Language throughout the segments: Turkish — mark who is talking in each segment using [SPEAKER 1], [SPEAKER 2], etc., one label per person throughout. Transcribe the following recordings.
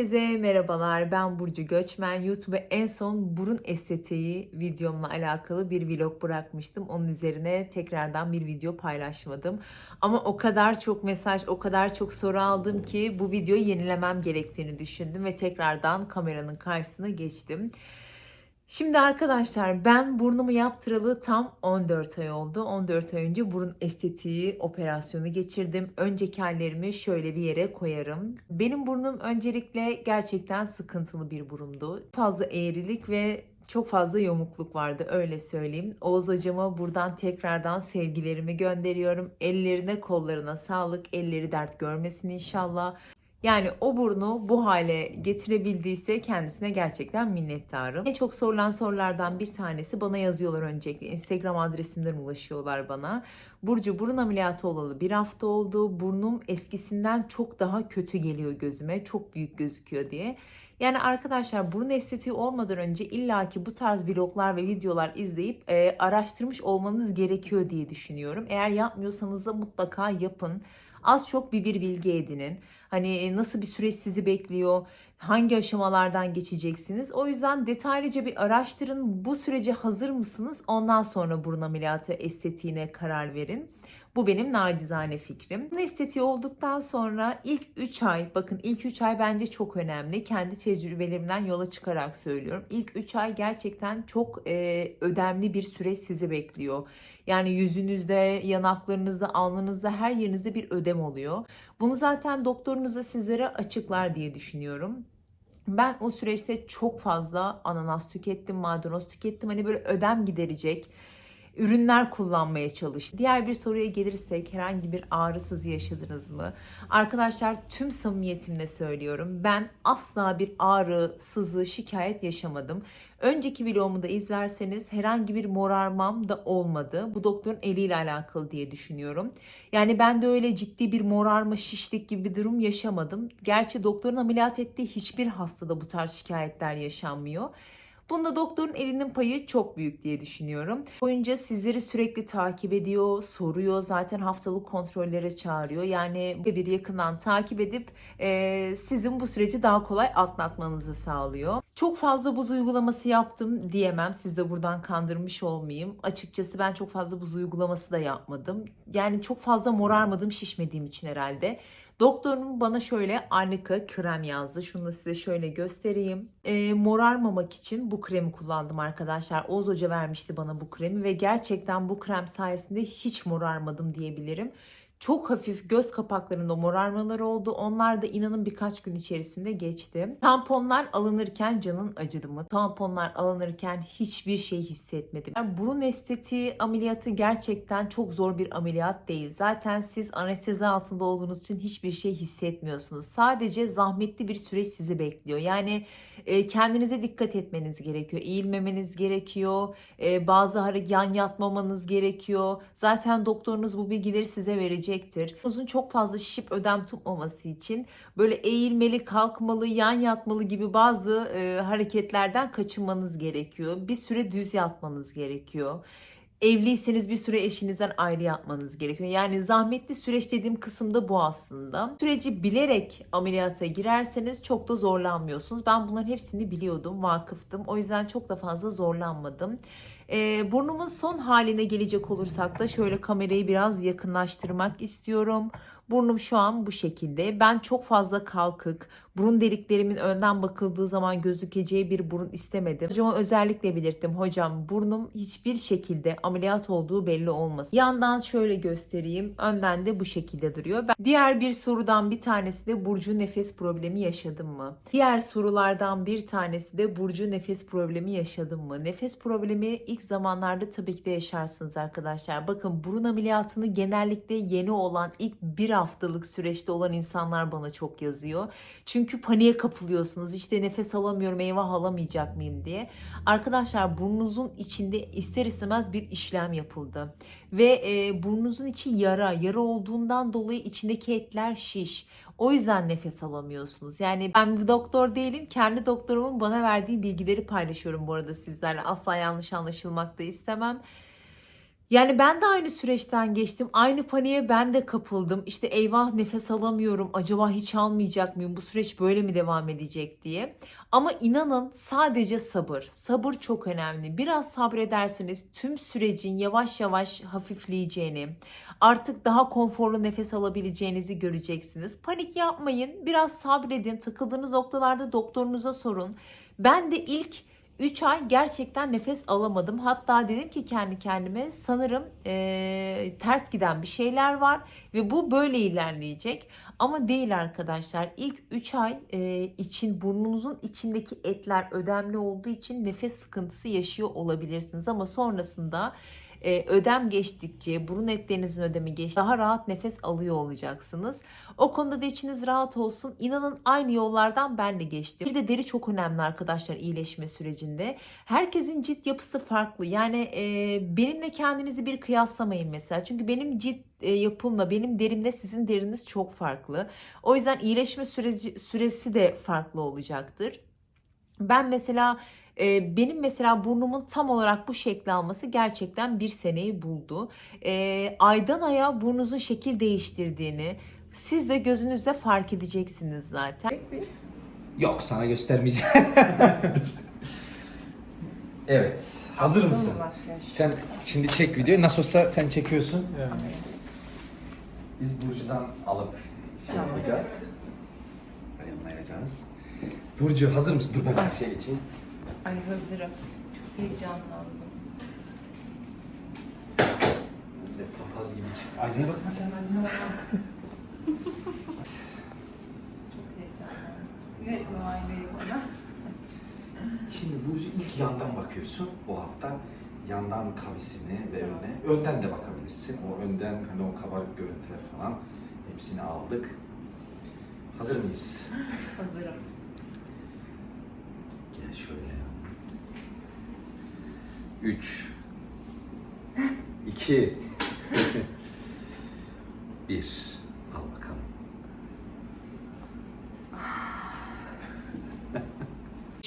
[SPEAKER 1] Herkese merhabalar. Ben Burcu Göçmen. YouTube'a en son burun estetiği videomla alakalı bir vlog bırakmıştım. Onun üzerine tekrardan bir video paylaşmadım. Ama o kadar çok mesaj, o kadar çok soru aldım ki bu videoyu yenilemem gerektiğini düşündüm ve tekrardan kameranın karşısına geçtim. Şimdi arkadaşlar ben burnumu yaptıralı tam 14 ay oldu. 14 ay önce burun estetiği operasyonu geçirdim. Önceki hallerimi şöyle bir yere koyarım. Benim burnum öncelikle gerçekten sıkıntılı bir burundu. Fazla eğrilik ve çok fazla yomukluk vardı öyle söyleyeyim. Oğuz hocama buradan tekrardan sevgilerimi gönderiyorum. Ellerine kollarına sağlık. Elleri dert görmesin inşallah. Yani o burnu bu hale getirebildiyse kendisine gerçekten minnettarım. En çok sorulan sorulardan bir tanesi bana yazıyorlar öncelikle. Instagram adresimden ulaşıyorlar bana. Burcu burun ameliyatı olalı bir hafta oldu. Burnum eskisinden çok daha kötü geliyor gözüme. Çok büyük gözüküyor diye. Yani arkadaşlar burun estetiği olmadan önce illaki bu tarz vloglar ve videolar izleyip e, araştırmış olmanız gerekiyor diye düşünüyorum. Eğer yapmıyorsanız da mutlaka yapın. Az çok bir bir bilgi edinin. Hani nasıl bir süreç sizi bekliyor, hangi aşamalardan geçeceksiniz. O yüzden detaylıca bir araştırın. Bu sürece hazır mısınız? Ondan sonra burun ameliyatı estetiğine karar verin. Bu benim nacizane fikrim. Estetiği olduktan sonra ilk 3 ay, bakın ilk 3 ay bence çok önemli. Kendi tecrübelerimden yola çıkarak söylüyorum. İlk 3 ay gerçekten çok e, ödemli bir süreç sizi bekliyor. Yani yüzünüzde, yanaklarınızda, alnınızda her yerinizde bir ödem oluyor. Bunu zaten doktorunuz da sizlere açıklar diye düşünüyorum. Ben o süreçte çok fazla ananas tükettim, maydanoz tükettim. Hani böyle ödem giderecek ürünler kullanmaya çalış. Diğer bir soruya gelirsek herhangi bir ağrısız yaşadınız mı? Arkadaşlar tüm samimiyetimle söylüyorum. Ben asla bir ağrı, sızı, şikayet yaşamadım. Önceki vlogumu da izlerseniz herhangi bir morarmam da olmadı. Bu doktorun eliyle alakalı diye düşünüyorum. Yani ben de öyle ciddi bir morarma, şişlik gibi bir durum yaşamadım. Gerçi doktorun ameliyat ettiği hiçbir hastada bu tarz şikayetler yaşanmıyor. Bunda doktorun elinin payı çok büyük diye düşünüyorum. Boyunca sizleri sürekli takip ediyor, soruyor. Zaten haftalık kontrollere çağırıyor. Yani bir yakından takip edip e, sizin bu süreci daha kolay atlatmanızı sağlıyor. Çok fazla buz uygulaması yaptım diyemem. Siz de buradan kandırmış olmayayım. Açıkçası ben çok fazla buz uygulaması da yapmadım. Yani çok fazla morarmadım, şişmediğim için herhalde. Doktorum bana şöyle arnika krem yazdı. Şunu da size şöyle göstereyim. E, morarmamak için bu kremi kullandım arkadaşlar. Oğuz Hoca vermişti bana bu kremi ve gerçekten bu krem sayesinde hiç morarmadım diyebilirim. Çok hafif göz kapaklarında morarmalar oldu. Onlar da inanın birkaç gün içerisinde geçti. Tamponlar alınırken canın acıdı mı? Tamponlar alınırken hiçbir şey hissetmedim. Yani burun estetiği ameliyatı gerçekten çok zor bir ameliyat değil. Zaten siz anestezi altında olduğunuz için hiçbir şey hissetmiyorsunuz. Sadece zahmetli bir süreç sizi bekliyor. Yani e, kendinize dikkat etmeniz gerekiyor. Eğilmemeniz gerekiyor. E, bazı hareket yan yatmamanız gerekiyor. Zaten doktorunuz bu bilgileri size verecektir. Uzun çok fazla şişip ödem tutmaması için böyle eğilmeli, kalkmalı, yan yatmalı gibi bazı e, hareketlerden kaçınmanız gerekiyor. Bir süre düz yatmanız gerekiyor evliyseniz bir süre eşinizden ayrı yapmanız gerekiyor. Yani zahmetli süreç dediğim kısımda bu aslında. Süreci bilerek ameliyata girerseniz çok da zorlanmıyorsunuz. Ben bunların hepsini biliyordum, vakıftım. O yüzden çok da fazla zorlanmadım. Ee, burnumun son haline gelecek olursak da şöyle kamerayı biraz yakınlaştırmak istiyorum. Burnum şu an bu şekilde. Ben çok fazla kalkık, burun deliklerimin önden bakıldığı zaman gözükeceği bir burun istemedim. Hocama özellikle belirttim. Hocam burnum hiçbir şekilde ameliyat olduğu belli olmasın. Yandan şöyle göstereyim. Önden de bu şekilde duruyor. Ben diğer bir sorudan bir tanesi de Burcu nefes problemi yaşadım mı? Diğer sorulardan bir tanesi de Burcu nefes problemi yaşadım mı? Nefes problemi ilk zamanlarda tabii ki de yaşarsınız arkadaşlar. Bakın burun ameliyatını genellikle yeni olan ilk bir haftalık süreçte olan insanlar bana çok yazıyor. Çünkü paniğe kapılıyorsunuz. İşte nefes alamıyorum eyvah alamayacak mıyım diye. Arkadaşlar burnunuzun içinde ister istemez bir işlem yapıldı. Ve e, burnunuzun içi yara. Yara olduğundan dolayı içindeki etler şiş. O yüzden nefes alamıyorsunuz. Yani ben bir doktor değilim. Kendi doktorumun bana verdiği bilgileri paylaşıyorum bu arada sizlerle. Asla yanlış anlaşılmak da istemem. Yani ben de aynı süreçten geçtim. Aynı paniğe ben de kapıldım. İşte eyvah nefes alamıyorum. Acaba hiç almayacak mıyım? Bu süreç böyle mi devam edecek diye. Ama inanın sadece sabır. Sabır çok önemli. Biraz sabredersiniz tüm sürecin yavaş yavaş hafifleyeceğini, artık daha konforlu nefes alabileceğinizi göreceksiniz. Panik yapmayın. Biraz sabredin. Takıldığınız noktalarda doktorunuza sorun. Ben de ilk 3 ay gerçekten nefes alamadım. Hatta dedim ki kendi kendime sanırım eee, ters giden bir şeyler var ve bu böyle ilerleyecek. Ama değil arkadaşlar. İlk 3 ay eee, için burnunuzun içindeki etler ödemli olduğu için nefes sıkıntısı yaşıyor olabilirsiniz. Ama sonrasında eee, ödem geçtikçe burun etlerinizin ödemi geç daha rahat nefes alıyor olacaksınız. O konuda da içiniz rahat olsun. İnanın aynı yollardan ben de geçtim. Bir de deri çok önemli arkadaşlar iyileşme sürecinde. Herkesin cilt yapısı farklı. Yani e, benimle kendinizi bir kıyaslamayın mesela. Çünkü benim cilt e, yapımla benim derimle sizin deriniz çok farklı. O yüzden iyileşme süreci, süresi de farklı olacaktır. Ben mesela e, benim mesela burnumun tam olarak bu şekli alması gerçekten bir seneyi buldu. E, aydan aya burnunuzun şekil değiştirdiğini siz de gözünüzle fark edeceksiniz zaten.
[SPEAKER 2] Yok sana göstermeyeceğim. evet. Hazır mısın? Sen şimdi çek videoyu. Nasıl olsa sen çekiyorsun. Biz Burcu'dan alıp şey
[SPEAKER 1] Tamam.
[SPEAKER 2] yapacağız. Yayınlayacağız. Burcu hazır mısın? Dur ben her şey için.
[SPEAKER 1] Ay hazırım. Heyecanlandım.
[SPEAKER 2] Böyle papaz gibi çık. Aynaya bakma sen aynaya bakma.
[SPEAKER 1] Çok heyecanlandım. Evet numarayı bana.
[SPEAKER 2] Şimdi Burcu ilk yandan bakıyorsun bu hafta. Yandan kavisini ve önüne. Önden de bakabilirsin. O önden hani o kabarık görüntüler falan hepsini aldık. Hazır mıyız?
[SPEAKER 1] Hazırım.
[SPEAKER 2] Gel şöyle. 3 2 1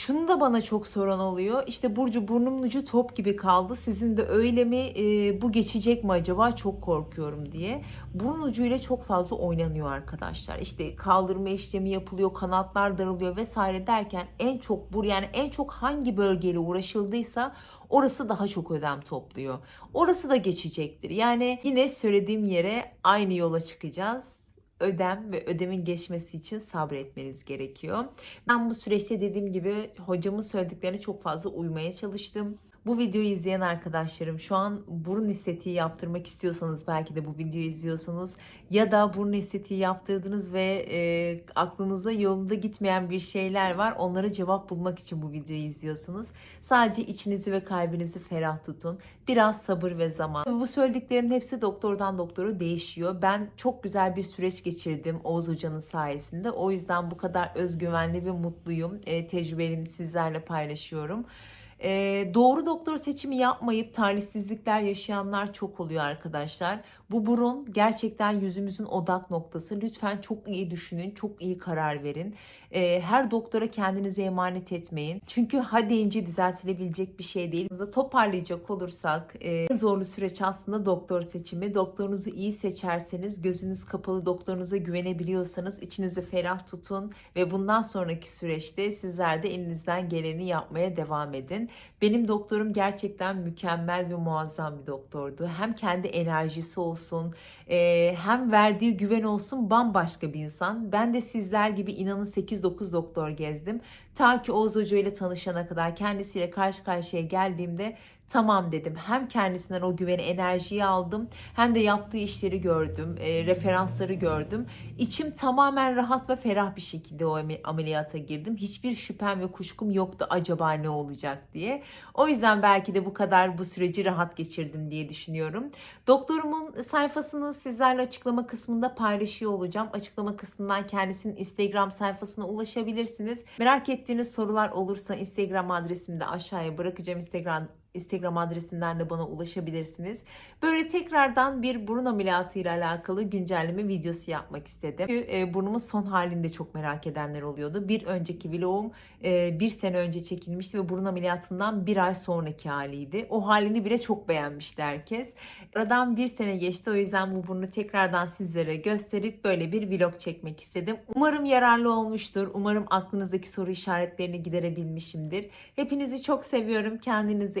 [SPEAKER 1] Şunu da bana çok soran oluyor. İşte Burcu burnumun ucu top gibi kaldı. Sizin de öyle mi? Ee, bu geçecek mi acaba? Çok korkuyorum diye. Burun ucuyla çok fazla oynanıyor arkadaşlar. İşte kaldırma işlemi yapılıyor, kanatlar daralıyor vesaire derken en çok bur yani en çok hangi bölgeyle uğraşıldıysa orası daha çok ödem topluyor. Orası da geçecektir. Yani yine söylediğim yere aynı yola çıkacağız. Ödem ve ödemin geçmesi için sabretmeniz gerekiyor. Ben bu süreçte dediğim gibi hocamın söylediklerine çok fazla uymaya çalıştım. Bu videoyu izleyen arkadaşlarım şu an burun estetiği yaptırmak istiyorsanız belki de bu videoyu izliyorsunuz ya da burun estetiği yaptırdınız ve e, aklınızda yolunda gitmeyen bir şeyler var. Onlara cevap bulmak için bu videoyu izliyorsunuz. Sadece içinizi ve kalbinizi ferah tutun. Biraz sabır ve zaman. Bu söylediklerimin hepsi doktordan doktora değişiyor. Ben çok güzel bir süreç geçirdim Oğuz Hoca'nın sayesinde. O yüzden bu kadar özgüvenli ve mutluyum. E, tecrübelerimi sizlerle paylaşıyorum. Ee, doğru doktor seçimi yapmayıp talihsizlikler yaşayanlar çok oluyor arkadaşlar. Bu burun gerçekten yüzümüzün odak noktası. Lütfen çok iyi düşünün, çok iyi karar verin. Ee, her doktora kendinize emanet etmeyin. Çünkü ha deyince düzeltilebilecek bir şey değil. Toparlayacak olursak e, zorlu süreç aslında doktor seçimi. Doktorunuzu iyi seçerseniz, gözünüz kapalı doktorunuza güvenebiliyorsanız içinizi ferah tutun ve bundan sonraki süreçte sizler de elinizden geleni yapmaya devam edin. Benim doktorum gerçekten mükemmel ve muazzam bir doktordu. Hem kendi enerjisi olsun, e, hem verdiği güven olsun bambaşka bir insan. Ben de sizler gibi inanın 8-9 doktor gezdim. Ta ki Oğuz Hoca ile tanışana kadar kendisiyle karşı karşıya geldiğimde tamam dedim. Hem kendisinden o güveni, enerjiyi aldım hem de yaptığı işleri gördüm, e, referansları gördüm. İçim tamamen rahat ve ferah bir şekilde o ame- ameliyata girdim. Hiçbir şüphem ve kuşkum yoktu acaba ne olacak diye. O yüzden belki de bu kadar bu süreci rahat geçirdim diye düşünüyorum. Doktorumun sayfasını sizlerle açıklama kısmında paylaşıyor olacağım. Açıklama kısmından kendisinin Instagram sayfasına ulaşabilirsiniz. Merak ettiğiniz sorular olursa Instagram adresimi de aşağıya bırakacağım. Instagram Instagram adresinden de bana ulaşabilirsiniz. Böyle tekrardan bir burun ameliyatı ile alakalı güncelleme videosu yapmak istedim. Çünkü e, burnumun son halini de çok merak edenler oluyordu. Bir önceki vlogum e, bir sene önce çekilmişti ve burun ameliyatından bir ay sonraki haliydi. O halini bile çok beğenmişti herkes. Aradan bir sene geçti o yüzden bu burnu tekrardan sizlere gösterip böyle bir vlog çekmek istedim. Umarım yararlı olmuştur. Umarım aklınızdaki soru işaretlerini giderebilmişimdir. Hepinizi çok seviyorum. Kendinize